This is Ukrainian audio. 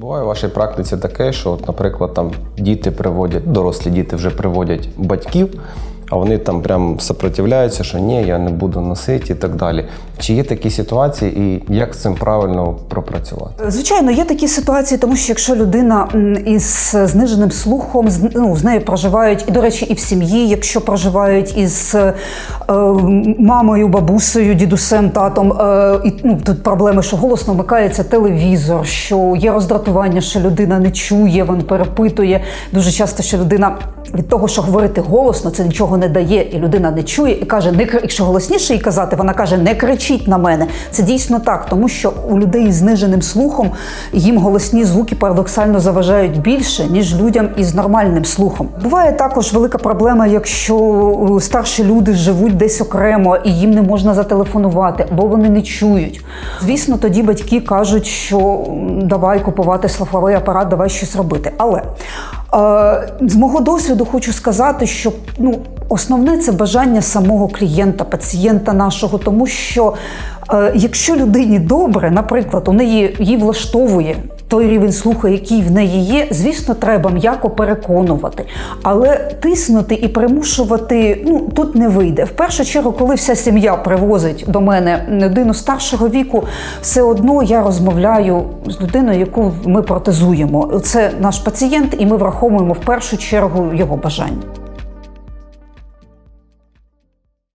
Буває в вашій практиці таке, що, от, наприклад, там діти приводять, дорослі діти вже приводять батьків, а вони там прям сопротивляються, що ні, я не буду носити і так далі. Чи є такі ситуації, і як з цим правильно пропрацювати? Звичайно, є такі ситуації, тому що якщо людина із зниженим слухом, ну, з нею проживають, і, до речі, і в сім'ї, якщо проживають із е, мамою, бабусею, дідусем, татом, е, і ну, тут проблеми, що голосно вмикається телевізор, що є роздратування, що людина не чує, він перепитує. Дуже часто, що людина від того, що говорити голосно, це нічого не дає, і людина не чує і каже, не якщо голосніше їй казати, вона каже, не кричіть на мене. Це дійсно так, тому що у людей з зниженим слухом їм голосні звуки парадоксально заважають більше, ніж людям із нормальним слухом. Буває також велика проблема, якщо старші люди живуть десь окремо і їм не можна зателефонувати, або вони не чують. Звісно, тоді батьки кажуть, що давай купувати слуховий апарат, давай щось робити. Але З мого досвіду хочу сказати, що ну, основне це бажання самого клієнта, пацієнта нашого, тому що е, якщо людині добре, наприклад, у неї її влаштовує той рівень слуху, який в неї є, звісно, треба м'яко переконувати. Але тиснути і примушувати ну, тут не вийде. В першу чергу, коли вся сім'я привозить до мене людину старшого віку, все одно я розмовляю з людиною, яку ми протезуємо. Це наш пацієнт, і ми враховуємо в першу чергу його бажання.